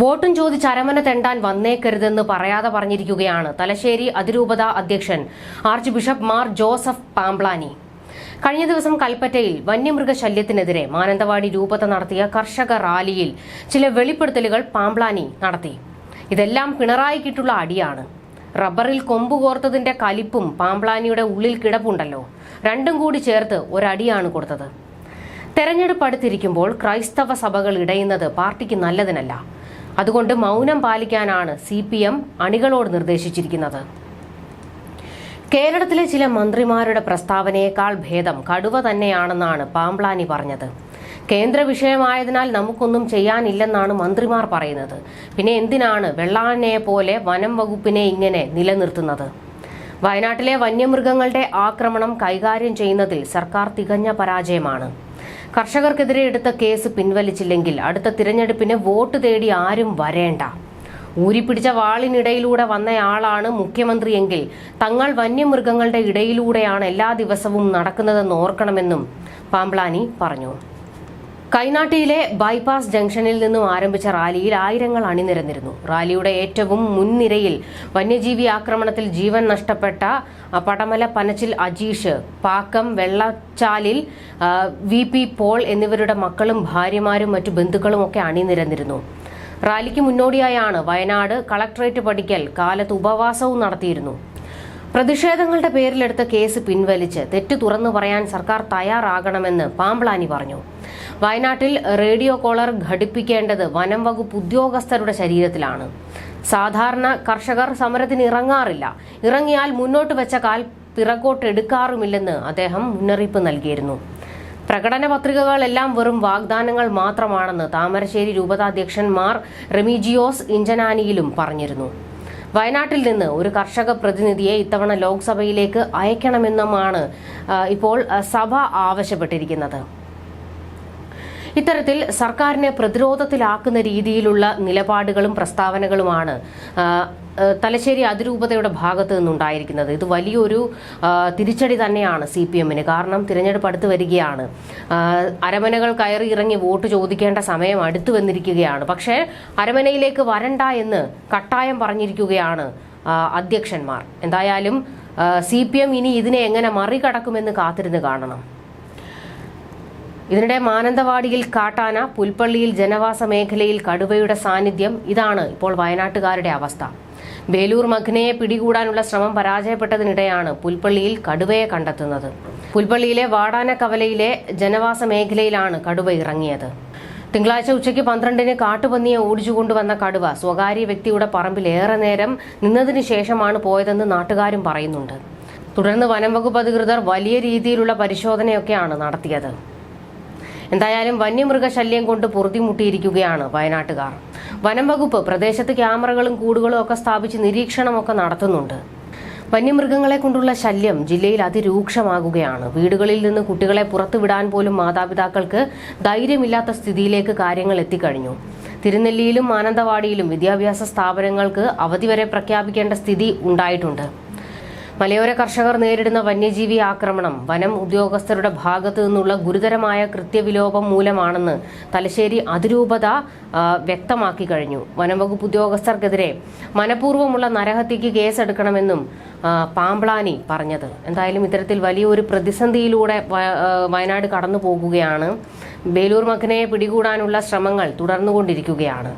വോട്ടും ചോദിച്ച് അരമന തെണ്ടാൻ വന്നേക്കരുതെന്ന് പറയാതെ പറഞ്ഞിരിക്കുകയാണ് തലശ്ശേരി അതിരൂപത അധ്യക്ഷൻ ആർച്ച് ബിഷപ്പ് മാർ ജോസഫ് പാംബ്ലാനി. കഴിഞ്ഞ ദിവസം കൽപ്പറ്റയിൽ വന്യമൃഗശല്യത്തിനെതിരെ മാനന്തവാടി രൂപത നടത്തിയ കർഷക റാലിയിൽ ചില വെളിപ്പെടുത്തലുകൾ പാംബ്ലാനി നടത്തി. ഇതെല്ലാം പിണറായിക്കിട്ടുള്ള അടിയാണ്. റബ്ബറിൽ കൊമ്പ് കോർത്തതിന്റെ കലിപ്പും പാംബ്ലാനിയുടെ ഉള്ളിൽ കിടപ്പുണ്ടല്ലോ. രണ്ടും കൂടി ചേർത്ത് ഒരടിയാണ് കൊടുത്തത്. തെരഞ്ഞെടുപ്പ് അടുത്തിരിക്കുമ്പോൾ ക്രൈസ്തവ സഭകൾ ഇടയുന്നത് പാർട്ടിക്ക് നല്ലതിനല്ല. അതുകൊണ്ട് മൗനം പാലിക്കാനാണ് സി പി എം അണികളോട് നിർദ്ദേശിച്ചിരിക്കുന്നത്. കേരളത്തിലെ ചില മന്ത്രിമാരുടെ പ്രസ്താവനയേക്കാൾ ഭേദം കടുവ തന്നെയാണെന്നാണ് പാംപ്ലാനി പറഞ്ഞത്. കേന്ദ്ര വിഷയമായതിനാൽ നമുക്കൊന്നും ചെയ്യാനില്ലെന്നാണ് മന്ത്രിമാർ പറയുന്നത്. പിന്നെ എന്തിനാണ് വെള്ളാനയെ പോലെ വനം വകുപ്പിനെ ഇങ്ങനെ നിലനിർത്തുന്നത്? വയനാട്ടിലെ വന്യമൃഗങ്ങളുടെ ആക്രമണം കൈകാര്യം ചെയ്യുന്നതിൽ സർക്കാർ തികഞ്ഞ പരാജയമാണ്. കർഷകർക്കെതിരെ എടുത്ത കേസ് പിൻവലിച്ചില്ലെങ്കിൽ അടുത്ത തിരഞ്ഞെടുപ്പിന് വോട്ട് തേടി ആരും വരേണ്ട. ഊരിപ്പിടിച്ച വാളിനിടയിലൂടെ വന്നയാളാണ് മുഖ്യമന്ത്രിയെങ്കിൽ തങ്ങൾ വന്യമൃഗങ്ങളുടെ ഇടയിലൂടെയാണ് എല്ലാ ദിവസവും നടക്കുന്നതെന്ന് ഓർക്കണമെന്നും പാംപ്ലാനി പറഞ്ഞു. കൈനാട്ടിയിലെ ബൈപ്പാസ് ജംഗ്ഷനിൽ നിന്നും ആരംഭിച്ച റാലിയിൽ ആയിരങ്ങൾ അണിനിരന്നിരുന്നു. റാലിയുടെ ഏറ്റവും മുൻനിരയിൽ വന്യജീവി ആക്രമണത്തിൽ ജീവൻ നഷ്ടപ്പെട്ട Padamala Panachil Ajeesh Pakkam Vellachalil V P Paul എന്നിവരുടെ മക്കളും ഭാര്യമാരും മറ്റു ബന്ധുക്കളും ഒക്കെ അണിനിരന്നിരുന്നു. റാലിക്ക് മുന്നോടിയായാണ് വയനാട് കളക്ടറേറ്റ് പടിക്കൽ കാലത്ത് ഉപവാസവും നടത്തിയിരുന്നു. പ്രതിഷേധങ്ങളുടെ പേരിലെടുത്ത കേസ് പിൻവലിച്ച് തെറ്റ് തുറന്നു പറയാൻ സർക്കാർ തയ്യാറാകണമെന്ന് പാംപ്ലാനി പറഞ്ഞു. വയനാട്ടിൽ റേഡിയോ കോളർ ഘടിപ്പിക്കേണ്ടത് വനം വകുപ്പ് ഉദ്യോഗസ്ഥരുടെ ശരീരത്തിലാണ്. സാധാരണ കർഷകർ സമരത്തിന് ഇറങ്ങാറില്ല. ഇറങ്ങിയാൽ മുന്നോട്ട് വെച്ച കാൽ പിറകോട്ട് എടുക്കാറുമില്ലെന്ന് അദ്ദേഹം മുന്നറിയിപ്പ് നൽകിയിരുന്നു. പ്രകടന പത്രികകളെല്ലാം വെറും വാഗ്ദാനങ്ങൾ മാത്രമാണെന്ന് താമരശ്ശേരി രൂപതാധ്യക്ഷന്മാർ റെമിജിയോസ് ഇഞ്ചനാനിയിലും പറഞ്ഞിരുന്നു. വയനാട്ടിൽ നിന്ന് ഒരു കർഷക പ്രതിനിധിയെ ഇത്തവണ ലോക്സഭയിലേക്ക് അയക്കണമെന്നുമാണ് ഇപ്പോൾ സഭ ആവശ്യപ്പെട്ടിരിക്കുന്നത്. ഇത്തരത്തിൽ സർക്കാരിനെ പ്രതിരോധത്തിലാക്കുന്ന രീതിയിലുള്ള നിലപാടുകളും പ്രസ്താവനകളുമാണ് തലശ്ശേരി അതിരൂപതയുടെ ഭാഗത്തു നിന്നുണ്ടായിരിക്കുന്നത്. ഇത് വലിയൊരു തിരിച്ചടി തന്നെയാണ് സി പി എമ്മിന്. കാരണം തിരഞ്ഞെടുപ്പ് അടുത്ത് വരികയാണ്. അരമനകൾ കയറി ഇറങ്ങി വോട്ട് ചോദിക്കേണ്ട സമയം അടുത്തു വന്നിരിക്കുകയാണ്. പക്ഷേ അരമനയിലേക്ക് വരണ്ട എന്ന് കട്ടായം പറഞ്ഞിരിക്കുകയാണ് അധ്യക്ഷന്മാർ. എന്തായാലും സി പി എം ഇനി ഇതിനെ എങ്ങനെ മറികടക്കുമെന്ന് കാത്തിരുന്ന് കാണണം. ഇതിനിടെ മാനന്തവാടിയിൽ കാട്ടാന പുൽപ്പള്ളിയിൽ ജനവാസ മേഖലയിൽ കടുവയുടെ സാന്നിധ്യം. ഇതാണ് ഇപ്പോൾ വയനാട്ടുകാരുടെ അവസ്ഥ. ബേലൂർ മഗ്നയെ പിടികൂടാനുള്ള ശ്രമം പരാജയപ്പെട്ടതിനിടെയാണ് പുൽപ്പള്ളിയിൽ കടുവയെ കണ്ടെത്തുന്നത്. പുൽപ്പള്ളിയിലെ വാടാന കവലയിലെ ജനവാസ മേഖലയിലാണ് കടുവ ഇറങ്ങിയത്. തിങ്കളാഴ്ച ഉച്ചയ്ക്ക് പന്ത്രണ്ടിന് കാട്ടുപന്നിയെ ഓടിച്ചുകൊണ്ടുവന്ന കടുവ സ്വകാര്യ വ്യക്തിയുടെ പറമ്പിൽ ഏറെ നേരം നിന്നതിന് ശേഷമാണ് പോയതെന്ന് നാട്ടുകാരും പറയുന്നുണ്ട്. തുടർന്ന് വനംവകുപ്പ് അധികൃതർ വലിയ രീതിയിലുള്ള പരിശോധനയൊക്കെയാണ് നടത്തിയത്. എന്തായാലും വന്യമൃഗശല്യം കൊണ്ട് പൊറുതിമുട്ടിയിരിക്കുകയാണ് വയനാട്ടുകാർ. വനം വകുപ്പ് പ്രദേശത്ത് ക്യാമറകളും കൂടുകളും ഒക്കെ സ്ഥാപിച്ച് നിരീക്ഷണമൊക്കെ നടത്തുന്നുണ്ട്. വന്യമൃഗങ്ങളെ കൊണ്ടുള്ള ശല്യം ജില്ലയിൽ അതിരൂക്ഷമാകുകയാണ്. വീടുകളിൽ നിന്ന് കുട്ടികളെ പുറത്തുവിടാൻ പോലും മാതാപിതാക്കൾക്ക് ധൈര്യമില്ലാത്ത സ്ഥിതിയിലേക്ക് കാര്യങ്ങൾ എത്തിക്കഴിഞ്ഞു. തിരുനെല്ലിയിലും മാനന്തവാടിയിലും വിദ്യാഭ്യാസ സ്ഥാപനങ്ങൾക്ക് അവധി വരെ പ്രഖ്യാപിക്കേണ്ട സ്ഥിതി ഉണ്ടായിട്ടുണ്ട്. മലയോര കർഷകർ നേരിടുന്ന വന്യജീവി ആക്രമണം വനം ഉദ്യോഗസ്ഥരുടെ ഭാഗത്തു നിന്നുള്ള ഗുരുതരമായ കൃത്യവിലോപം മൂലമാണെന്ന് തലശ്ശേരി അതിരൂപത വ്യക്തമാക്കി കഴിഞ്ഞു. വനംവകുപ്പ് ഉദ്യോഗസ്ഥർക്കെതിരെ മനഃപൂർവമുള്ള നരഹത്യക്ക് കേസെടുക്കണമെന്നും പാമ്പ്ളാനി പറഞ്ഞത്. എന്തായാലും ഇത്തരത്തിൽ വലിയൊരു പ്രതിസന്ധിയിലൂടെ വയനാട് കടന്നു പോകുകയാണ് ബേലൂർ മക്കനയെ പിടികൂടാനുള്ള ശ്രമങ്ങൾ തുടർന്നുകൊണ്ടിരിക്കുകയാണ്.